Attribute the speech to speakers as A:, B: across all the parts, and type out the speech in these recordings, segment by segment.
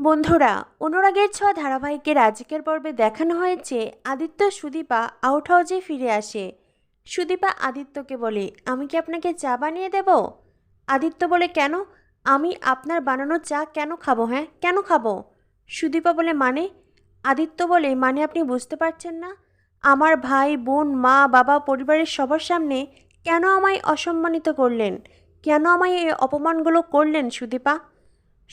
A: বন্ধুরা, অনুরাগের ছোঁয়া ধারাবাহিকের আজকের পর্বে দেখানো হয়েছে আদিত্য সুদীপা আউট হাউজে ফিরে আসে। সুদীপা আদিত্যকে বলে, আমি কি আপনাকে চা বানিয়ে দেব? আদিত্য বলে, কেন? আমি আপনার বানানো চা কেন খাব হ্যাঁ? কেন খাব? সুদীপা বলে মানে? আদিত্য বলে মানে আপনি বুঝতে পারছেন না? আমার ভাই, বোন, মা, বাবা, পরিবারের সবার সামনে কেন আমায় অসম্মানিত করলেন? কেন আমায় এই অপমানগুলো করলেন সুদীপা?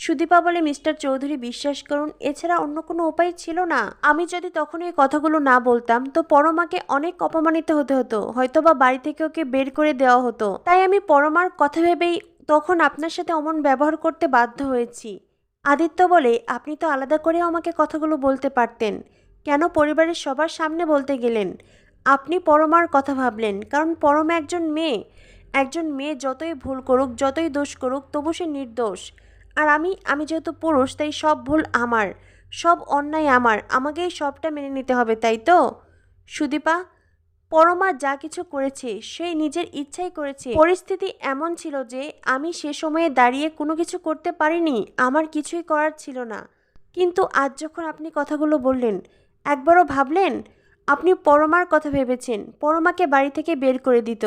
A: সুদীপা বলে, মিস্টার চৌধুরী, বিশ্বাস করুন, এছাড়া অন্য কোনো উপায় ছিল না। আমি যদি তখন এই কথাগুলো না বলতাম, তো পরমাকে অনেক অপমানিত হতে হতো। হয়তোবা বাড়ি থেকে ওকে বের করে দেওয়া হতো। তাই আমি পরমার কথা ভেবেই তখন আপনার সাথে অমন ব্যবহার করতে বাধ্য হয়েছি। আদিত্য বলে, আপনি তো আলাদা করেও আমাকে কথাগুলো বলতে পারতেন। কেন পরিবারের সবার সামনে বলতে গেলেন? আপনি পরমার কথা ভাবলেন, কারণ পরমা একজন মেয়ে। একজন মেয়ে যতই ভুল করুক, যতই দোষ করুক, তবু সে নির্দোষ। আর আমি আমি যেহেতু পুরুষ, তাই সব ভুল আমার। সব অন্যায় আমার। আমাকেই সবটা মেনে নিতে হবে, তাই তো? সুদীপা, পরমা যা কিছু করেছে, সেই নিজের ইচ্ছাই করেছে। পরিস্থিতি এমন ছিল যে, আমি সে সময়ে দাঁড়িয়ে কোনো কিছু করতে পারিনি। আমার কিছুই করার ছিল না। কিন্তু আজ যখন আপনি কথাগুলো বললেন, একবারও ভাবলেন? আপনি পরমার কথা ভেবেছেন। পরমাকে বাড়ি থেকে বের করে দিত।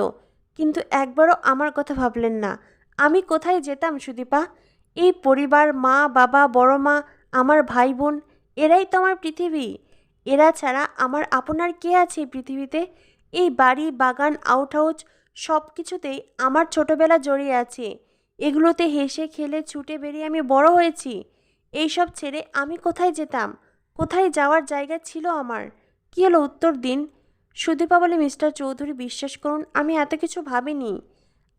A: কিন্তু একবারও আমার কথা ভাবলেন না। আমি কোথায় যেতাম, সুদীপা? এই পরিবার মা, বাবা, বড় মা, আমার ভাই বোন, এরাই তো আমার পৃথিবী। এরা ছাড়া আমার আপনার কে আছে পৃথিবীতে? এই বাড়ি, বাগান আউট হাউস সব কিছুতেই আমার ছোটবেলা জড়িয়ে আছে। এগুলোতে হেসে, খেলে, ছুটে বেরিয়ে আমি বড় হয়েছি। এইসব ছেড়ে আমি কোথায় যেতাম? কোথায় যাওয়ার জায়গা ছিল আমার? কী হলো উত্তর দিন? সুদীপা বলে, মিস্টার চৌধুরী, বিশ্বাস করুন, আমি এত কিছু ভাবিনি।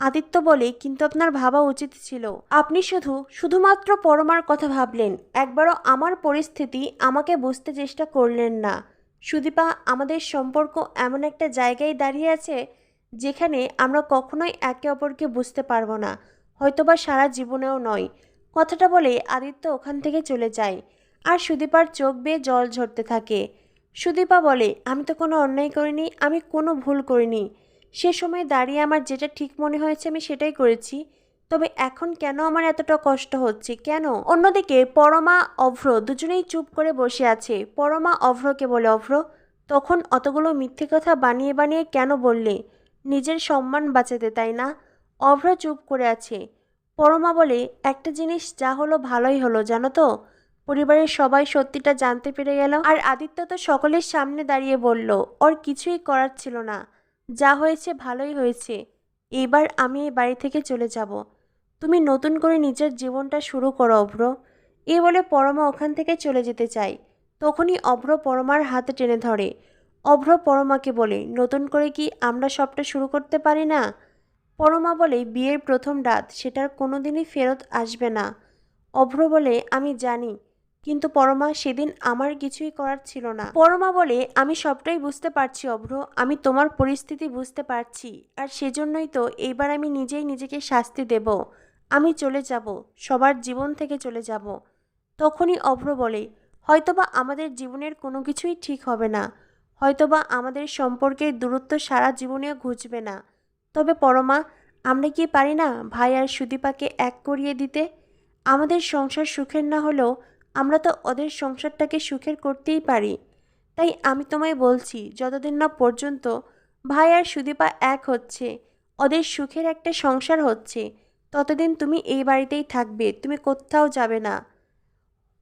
A: আদিত্য বলে, কিন্তু আপনার ভাবা উচিত ছিল। আপনি শুধু, শুধুমাত্র পরমার কথা ভাবলেন। একবারও আমার পরিস্থিতি আমাকে বুঝতে চেষ্টা করলেন না। সুদীপা, আমাদের সম্পর্ক এমন একটা জায়গায় দাঁড়িয়ে আছে, যেখানে আমরা কখনোই একে অপরকে বুঝতে পারব না। হয়তোবা সারা জীবনেও নয়। কথাটা বলে আদিত্য ওখান থেকে চলে যায়। আর সুদীপার চোখ বেয়ে জল ঝরতে থাকে। সুদীপা বলে, আমি তো কোনো অন্যায় করিনি, আমি কোনো ভুল করিনি। সে সময় দাঁড়িয়ে আমার যেটা ঠিক মনে হয়েছে আমি সেটাই করেছি। তবে এখন কেন আমার এতটা কষ্ট হচ্ছে? কেন? অন্যদিকে পরমা, অভ্র দুজনেই চুপ করে বসে আছে। পরমা অভ্রকে বলে, অভ্র, তখন অতগুলো মিথ্যে কথা বানিয়ে বানিয়ে কেন বললে? নিজের সম্মান বাঁচাতে, তাই না? অভ্র চুপ করে আছে। পরমা বলে, একটা জিনিস যা হলো ভালোই হলো, জানো তো? পরিবারের সবাই সত্যিটা জানতে পেরে গেল। আর আদিত্য তো সকলের সামনে দাঁড়িয়ে বলল, ওর কিছুই করার ছিল না। যা হয়েছে ভালোই হয়েছে। এবার আমি এই বাড়ি থেকে চলে যাব। তুমি নতুন করে নিজের জীবনটা শুরু করো, অভ্র। এ বলে পরমা ওখান থেকে চলে যেতে চায়। তখনই অভ্র পরমার হাতে টেনে ধরে। অভ্র পরমাকে বলে, নতুন করে কি আমরা সবটা শুরু করতে পারি না? পরমা বলে, বিয়ের প্রথম রাত, সেটার কোনোদিনই ফেরত আসবে না। অভ্র বলে, আমি জানি। কিন্তু পরমা, সেদিন আমার কিছুই করার ছিল না। পরমা বলে, আমি সবটাই বুঝতে পারছি, অভ্র। আমি তোমার পরিস্থিতি বুঝতে পারছি। আর সেজন্যই তো এইবার আমি নিজেই নিজেকে শাস্তি দেব। আমি চলে যাব। সবার জীবন থেকে চলে যাব। তখনই অভ্র বলে, হয়তোবা আমাদের জীবনের কোনো কিছুই ঠিক হবে না। হয়তোবা আমাদের সম্পর্কের দূরত্ব সারা জীবনেও ঘুচবে না। তবে পরমা, আমরা কি পারি না ভাই আর সুদীপাকে এক করিয়ে দিতে? আমাদের সংসার সুখের না হলেও আমরা তো ওদের সংসারটাকে সুখের করতেই পারি। তাই আমি তোমায় বলছি, যতদিন না পর্যন্ত ভাই আর সুদীপা এক হচ্ছে, ওদের সুখের একটা সংসার হচ্ছে, ততদিন তুমি এই বাড়িতেই থাকবে, তুমি কোথাও যাবে না।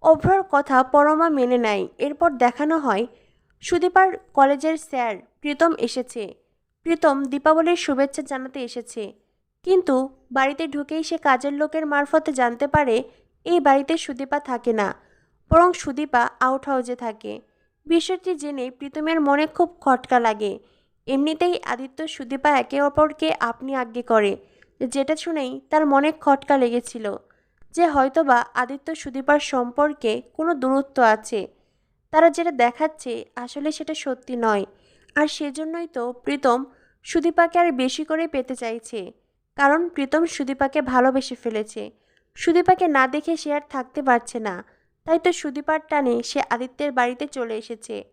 A: অভ্রর কথা পরমা মেনে নেয়। এরপর দেখানো হয়, সুদীপার কলেজের স্যার প্রীতম এসেছে। প্রীতম দীপাবলির শুভেচ্ছা জানাতে এসেছে। কিন্তু বাড়িতে ঢুকেই সে কাজের লোকের মারফতে জানতে পারে এই বাড়িতে সুদীপা থাকে না, বরং সুদীপা আউট হাউসে থাকে। বিষয়টি জেনে প্রীতমের মনে খুব খটকা লাগে। এমনিতেই আদিত্য সুদীপা একে অপরকে আপনি আজ্ঞে করে। যেটা শুনেই তার মনে খটকা লেগেছিল যে হয়তোবা আদিত্য সুদীপার সম্পর্কে কোনো দূরত্ব আছে। তারা যেটা দেখাচ্ছে আসলে সেটা সত্যি নয়। আর সেজন্যই তো প্রীতম সুদীপাকে আর বেশি করে পেতে চাইছে। কারণ প্রীতম সুদীপাকে ভালোবেসে ফেলেছে। সুদীপাকে না দেখে সে আর থাকতে পারছে না। তাই তো সুদীপার টানে সে আদিত্যের বাড়িতে চলে এসেছে।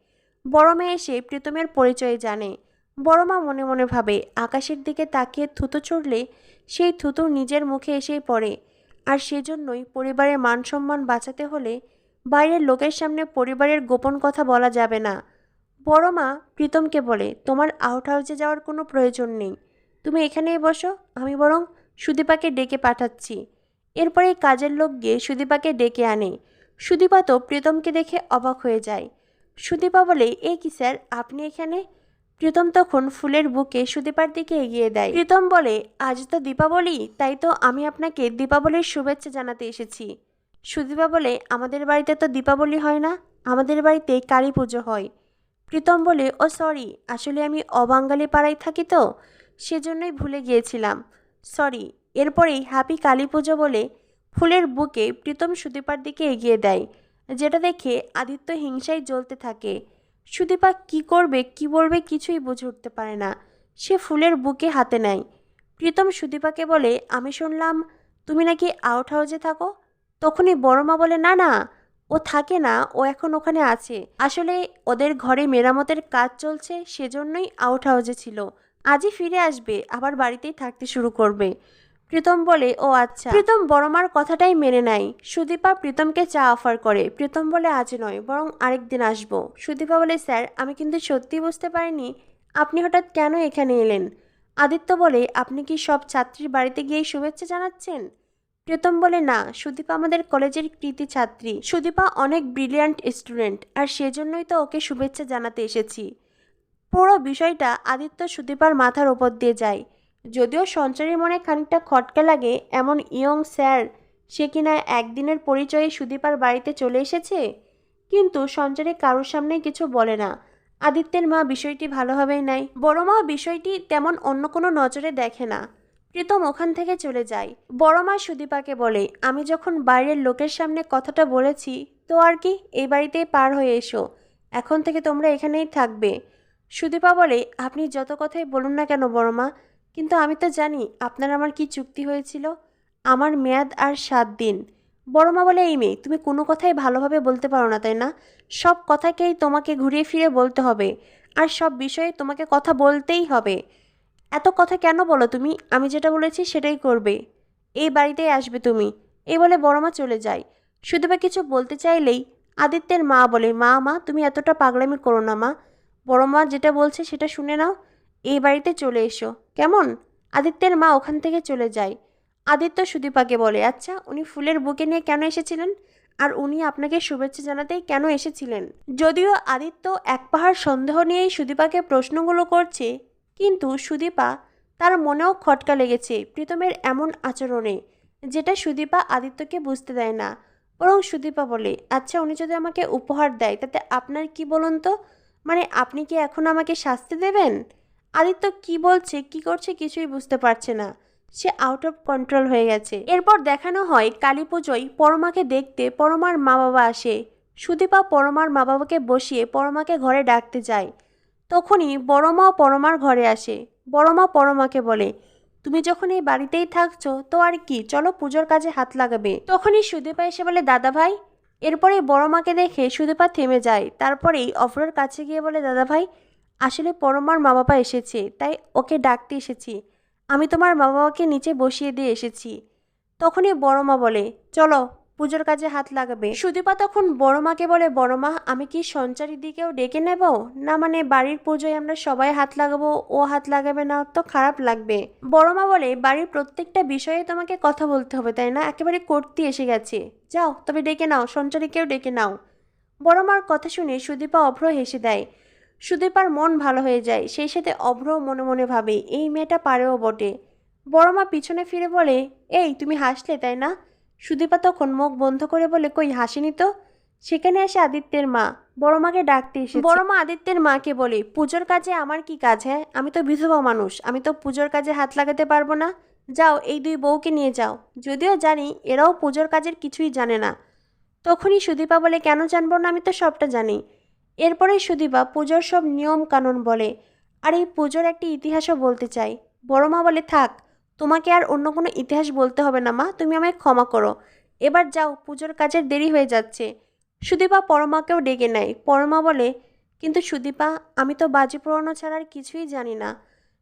A: বড় মেয়ে এসে প্রীতমের পরিচয় জানে। বড় মা মনে মনে ভাবে, আকাশের দিকে তাকিয়ে থুতো ছড়লে সেই থুতো নিজের মুখে এসেই পড়ে। আর সেজন্যই পরিবারের মান সম্মান বাঁচাতে হলে বাইরের লোকের সামনে পরিবারের গোপন কথা বলা যাবে না। বড় মা প্রীতমকে বলে, তোমার আউট হাউসে যাওয়ার কোনো প্রয়োজন নেই। তুমি এখানেই বসো, আমি বরং সুদীপাকে ডেকে পাঠাচ্ছি। এরপরে কাজের লোক গিয়ে সুদীপাকে ডেকে আনে। সুদীপা তো প্রীতমকে দেখে অবাক হয়ে যায়। সুদীপা বলে, এ কি স্যার, আপনি এখানে? প্রীতম তখন ফুলের বুকে সুদীপার দিকে এগিয়ে দেয়। প্রীতম বলে, আজ তো দীপাবলি, তাই তো আমি আপনাকে দীপাবলির শুভেচ্ছা জানাতে এসেছি। সুদীপা বলে, আমাদের বাড়িতে তো দীপাবলি হয় না, আমাদের বাড়িতে কালী পুজো হয়। প্রীতম বলে, ও সরি, আসলে আমি অবাঙ্গালি পাড়ায় থাকি তো, সেজন্যই ভুলে গিয়েছিলাম। সরি এরপরেই হ্যাপি কালী পুজো বলে ফুলের বুকে প্রীতম সুদীপার দিকে এগিয়ে দেয়, যেটা দেখে আদিত্য হিংসায় জ্বলতে থাকে। সুদীপা কি করবে, কি বলবে কিছুই বুঝে উঠতে পারে না। সে ফুলের বুকে হাতে নেয়। প্রীতম সুদীপাকে বলে, আমি শুনলাম তুমি নাকি আউট হাউসে থাকো? তখনই বড় মা বলে, না না, ও থাকে না, ও এখন ওখানে আছে। আসলে ওদের ঘরে মেরামতের কাজ চলছে, সেজন্যই আউট হাউসে ছিল। আজই ফিরে আসবে, আবার বাড়িতেই থাকতে শুরু করবে। প্রীতম বলে, ও আচ্ছা। প্রীতম বড়মার কথাটাই মেনে নেয়। সুদীপা প্রীতমকে চা অফার করে। প্রীতম বলে, আজ নয়, বরং আরেকদিন আসব। সুদীপা বলে, স্যার, আমি কিন্তু সত্যি বুঝতে পারিনি। আপনি হঠাৎ কেন এখানে এলেন? আদিত্য বলে, আপনি কি সব ছাত্রীর বাড়িতে গিয়ে শুভেচ্ছা জানাচ্ছেন? প্রীতম বলে, না, সুদীপা আমাদের কলেজের কৃতি ছাত্রী। সুদীপা অনেক ব্রিলিয়ান্ট স্টুডেন্ট আর সেজন্যই তো ওকে শুভেচ্ছা জানাতে এসেছি। পুরো বিষয়টা আদিত্য সুদীপার মাথার ওপর দিয়ে যায়। যদিও সঞ্চারীর মনে খানিকটা খটকা লাগে, এমন ইয়ং স্যার, সে কিনা একদিনের পরিচয়ে সুদীপার বাড়িতে চলে এসেছে? কিন্তু সঞ্চারী কারোর সামনে কিছু বলে না। আদিত্যের মা বিষয়টি ভালোভাবেই নেয়। বড় মা বিষয়টি তেমন অন্য কোনো নজরে দেখে না। প্রীতম ওখান থেকে চলে যায়। বড় মা সুদীপাকে বলে, আমি যখন বাইরের লোকের সামনে কথাটা বলেছি, তো আর কি, এই বাড়িতেই পার হয়ে এসো। এখন থেকে তোমরা এখানেই থাকবে। সুদীপা বলে, আপনি যত কথাই বলুন না কেন বড় মা কিন্তু আমি তো জানি, আপনার আমার কি চুক্তি হয়েছিল? আমার মেয়াদ আর সাত দিন। বড় মা বলে, এই মেয়ে, তুমি কোনো কথাই ভালোভাবে বলতে পারো না, তাই না? সব কথাকেই তোমাকে ঘুরিয়ে ফিরে বলতে হবে। আর সব বিষয়ে তোমাকে কথা বলতেই হবে। এত কথা কেন বলো তুমি? আমি যেটা বলেছি সেটাই করবে। এই বাড়িতেই আসবে তুমি। এই বলে বড় মা চলে যায়। সুদীপা কিছু বলতে চাইলেই আদিত্যের মা বলে, মা মা, তুমি এতটা পাগলামি করো না, মা। বড় মা যেটা বলছে সেটা শুনে নাও। এই বাড়িতে চলে এসো। কেমন? আদিত্যের মা ওখান থেকে চলে যায়। আদিত্য সুদীপাকে বলে আচ্ছা উনি ফুলের বুকে নিয়ে কেন এসেছিলেন? আর উনি আপনাকে শুভেচ্ছা জানাতেই কেন এসেছিলেন? যদিও আদিত্য এক পাহাড় সন্দেহ নিয়েই সুদীপাকে প্রশ্নগুলো করছে, কিন্তু সুদীপা তার মনেও খটকা লেগেছে প্রীতমের এমন আচরণে, যেটা সুদীপা আদিত্যকে বুঝতে দেয় না। বরং সুদীপা বলে আচ্ছা উনি যদি আমাকে উপহার দেয়, তাতে আপনার কি বলুন তো? মানে আপনি কি এখন আমাকে শাস্তি দেবেন? আদিত্য কি বলছে, কি করছে কিছুই বুঝতে পারছে না। সে আউট অফ কন্ট্রোল হয়ে গেছে। এরপর দেখানো হয় কালী পুজোয় পরমাকে দেখতে পরমার মা বাবা আসে। সুদীপা পরমার মা বাবাকে বসিয়ে পরমাকে ঘরে ডাকতে যায়। তখনই বড়মা পরমার ঘরে আসে। বড়মা পরমাকে বলে, তুমি যখন এই বাড়িতেই থাকছো, তো আর কি? চলো পুজোর কাজে হাত লাগাবে। তখনই সুদীপা এসে বলে, দাদা ভাই। এরপরে বড়মাকে দেখে সুদীপা থেমে যায়। তারপরেই অফরোর কাছে গিয়ে বলে, দাদা ভাই আসলে পরমার মা বাবা এসেছে, তাই ওকে ডাকতে এসেছি। আমি তোমার মা বাবাকে নিচে বসিয়ে দিয়ে এসেছি। তখনই বড় মা বলে, চলো, পুজোর কাজে হাত লাগাবে। সুদীপা তখন বড় মাকে বলে, বড় মা, আমি কি সঞ্চারীর দিকেও ডেকে নেব? না মানে বাড়ির পুজোয় আমরা সবাই হাত লাগাবো, ও হাত লাগাবে না, তো খারাপ লাগবে। বড় মা বলে, বাড়ির প্রত্যেকটা বিষয়ে তোমাকে কথা বলতে হবে, তাই না? একেবারে করতে এসে গেছে। যাও, তবে ডেকে নাও, সঞ্চারীকেও ডেকে নাও। বড় মার কথা শুনে সুদীপা অভ্র হেসে দেয় সুদীপার মন ভালো হয়ে যায়। সেই সাথে অভ্র মনে মনে ভাবে, এই মেয়েটা পারেও বটে। বড় মা পিছনে ফিরে বলে, এই, তুমি হাসলে, তাই না? সুদীপা তখন মুখ বন্ধ করে বলে, কই, হাসিনি তো? সেখানে আসে আদিত্যের মা। বড় মাকে ডাকতে এসে বড় মা আদিত্যের মাকে বলে, পুজোর কাজে আমার কি কাজ হ্যাঁ? আমি তো বিধবা মানুষ। আমি তো পুজোর কাজে হাত লাগাতে পারব না। যাও, এই দুই বউকে নিয়ে যাও। যদিও জানি এরাও পুজোর কাজের কিছুই জানে না। তখনই সুদীপা বলে, কেন জানব না? আমি তো সবটা জানি। এরপরে সুদীপা পুজোর সব নিয়ম কানুন বলে, আর এই পুজোর একটি ইতিহাসও বলতে চাই। বড় মা বলে, থাক, তোমাকে আর অন্য কোনো ইতিহাস বলতে হবে না মা, তুমি আমায় ক্ষমা করো। এবার যাও, পুজোর কাজের দেরি হয়ে যাচ্ছে। সুদীপা পরমাকেও ডেকে নেয়। পরমা বলে, কিন্তু সুদীপা, আমি তো বাজি পুরানো ছাড়া আর কিছুই জানি না।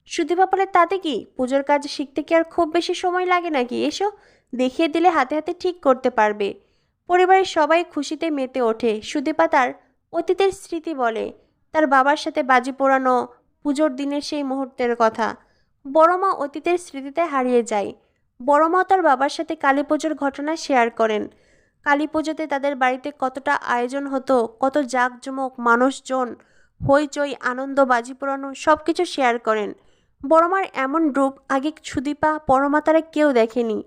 A: সুদীপা বলে, তাতে কি? পুজোর কাজ শিখতে কি আর খুব বেশি সময় লাগে নাকি? এসো, দেখিয়ে দিলে হাতে হাতে ঠিক করতে পারবে। পরিবারের সবাই খুশিতে মেতে ওঠে। সুদীপা তার অতীতের স্মৃতি বলে। তার বাবার সাথে বাজি পোড়ানো পুজোর দিনের সেই মুহূর্তের কথা। বড় মা অতীতের স্মৃতিতে হারিয়ে যায়। বড় মা তার বাবার সাথে কালী পুজোর ঘটনা শেয়ার করেন। কালী পুজোতে তাদের বাড়িতে কতটা আয়োজন হতো, কত জাঁকজমক মানুষজন, হইচই, আনন্দ, বাজি পোড়ানো সব কিছু শেয়ার করেন। বড়মার এমন রূপ আগে সুদীপা বড়মা তারা কেউ দেখেনি।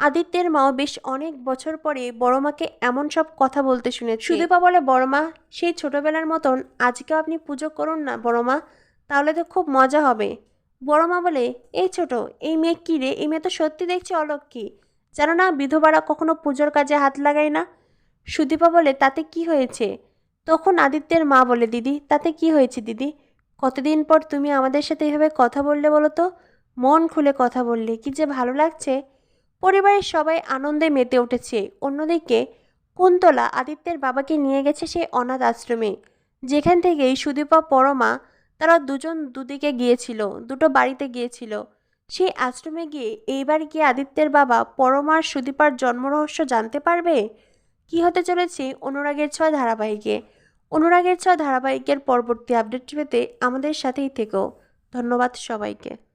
A: আদিত্যের মাও বেশ অনেক বছর পরে বড়মাকে এমন সব কথা বলতে শুনেছে। সুদীপা বলে বড়মা সেই ছোটবেলার মতন আজকেও আপনি পুজো করুন না বড়মা তাহলে তো খুব মজা হবে। বড়মা বলে, এই ছোট, এই মেয়ে কী রে? এই মেয়ে তো সত্যি দেখছি অলক্ষী জানো না, বিধবারা কখনো পুজোর কাজে হাত লাগায় না? সুদীপা বলে, তাতে কি হয়েছে? তখন আদিত্যের মা বলে, দিদি, তাতে কি হয়েছে দিদি? কতদিন পর তুমি আমাদের সাথে এভাবে কথা বললে বলো তো? মন খুলে কথা বললে, কি যে ভালো লাগছে। পরিবারের সবাই আনন্দে মেতে উঠেছে। অন্যদিকে কুন্তলা আদিত্যের বাবাকে নিয়ে গেছে সেই অনাথ আশ্রমে। যেখান থেকেই সুদীপা, পরমা তারা দুজন দুদিকে গিয়েছিল, দুটো বাড়িতে গিয়েছিল। সেই আশ্রমে গিয়ে এইবার গিয়ে আদিত্যের বাবা পরমার সুদীপার জন্মরহস্য জানতে পারবে? কি হতে চলেছে অনুরাগের ছোঁয়া ধারাবাহিকে? অনুরাগের ছোঁয়া ধারাবাহিকের পরবর্তী আপডেট পেতে আমাদের সাথেই থেকো। ধন্যবাদ সবাইকে।